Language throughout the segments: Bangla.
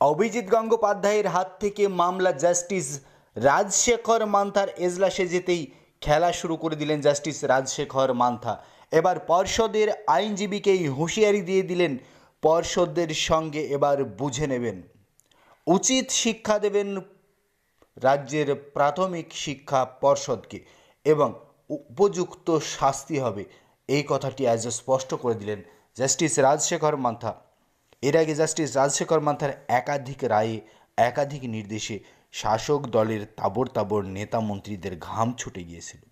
অভিজিৎ গঙ্গোপাধ্যায়ের হাত থেকে মামলা জাস্টিস রাজশেখর মান্থার এজলাসে যেতেই খেলা শুরু করে দিলেন জাস্টিস রাজশেখর মান্থা। এবার পর্ষদের আইনজীবীকেই হুঁশিয়ারি দিয়ে দিলেন পর্ষদের সঙ্গে এবার বুঝে নেবেন। উচিত শিক্ষা দেবেন রাজ্যের প্রাথমিক শিক্ষা পর্ষদকে এবং উপযুক্ত শাস্তি হবে। এই কথাটি আজ স্পষ্ট করে দিলেন জাস্টিস রাজশেখর মান্থা। এর আগে জাস্টিস রাজশেখর মান্থার একাধিক রায়ে, একাধিক নির্দেশে শাসক দলের তাবর তাবর নেতা মন্ত্রীদের ঘাম ছুটে গিয়েছিল।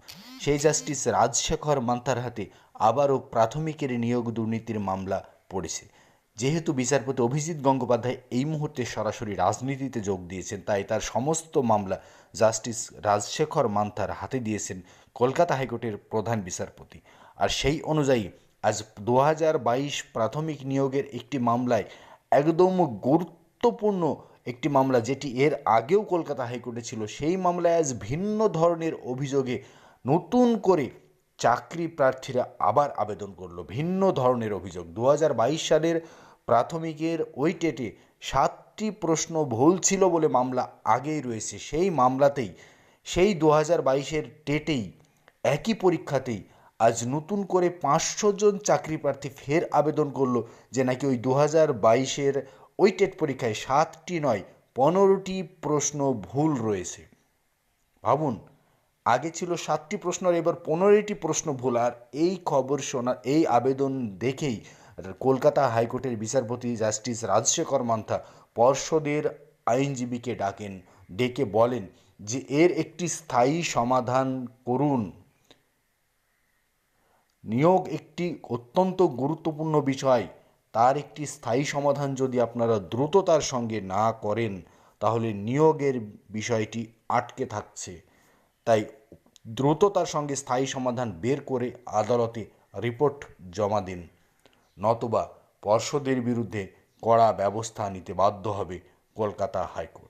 সেই জাস্টিস রাজশেখর মান্থার হাতে আবারও প্রাথমিকের নিয়োগ দুর্নীতির মামলা পড়েছে। যেহেতু বিচারপতি অভিজিৎ গঙ্গোপাধ্যায় এই মুহূর্তে সরাসরি রাজনীতিতে যোগ দিয়েছেন, তাই তার সমস্ত মামলা জাস্টিস রাজশেখর মান্থার হাতে দিয়েছেন কলকাতা হাইকোর্টের প্রধান বিচারপতি। আর সেই অনুযায়ী আজ দু প্রাথমিক নিয়োগের একটি মামলায় একদম গুরুত্বপূর্ণ একটি মামলা, যেটি এর আগেও কলকাতা হাইকোর্টে ছিল, সেই মামলায় আজ ভিন্ন ধরনের অভিযোগে নতুন করে চাকরি প্রার্থীরা আবার আবেদন করল, ভিন্ন ধরনের অভিযোগ। দু হাজার বাইশ সালের প্রাথমিকের ওই টেটে সাতটি প্রশ্ন ভুল ছিল বলে মামলা আগেই রয়েছে। সেই মামলাতেই, সেই দু হাজার বাইশের টেটেই একই পরীক্ষাতেই আজ নতুন করে পাঁচশো জন চাকরি প্রার্থী ফের আবেদন করল, যে নাকি ওই দু হাজার বাইশের ওই টেট পরীক্ষায় সাতটি নয়, পনেরোটি প্রশ্ন ভুল রয়েছে। ভাবুন, আগে ছিল সাতটি প্রশ্ন, আর এবার পনেরোটি প্রশ্ন ভুল, আর এই খবর শোনা, এই আবেদন দেখেই কলকাতা হাইকোর্টের বিচারপতি জাস্টিস রাজশেখর মান্থা পর্ষদের আইনজীবীকে ডাকেন, ডেকে বলেন যে এর একটি স্থায়ী সমাধান করুন। নিয়োগ একটি অত্যন্ত গুরুত্বপূর্ণ বিষয়। তার একটি স্থায়ী সমাধান যদি আপনারা দ্রুততার সঙ্গে না করেন, তাহলে নিয়োগের বিষয়টি আটকে থাকছে। তাই দ্রুততার সঙ্গে স্থায়ী সমাধান বের করে আদালতে রিপোর্ট জমা দিন। নতুবা পর্ষদের বিরুদ্ধে কড়া ব্যবস্থা নিতে বাধ্য হবে কলকাতা হাইকোর্ট।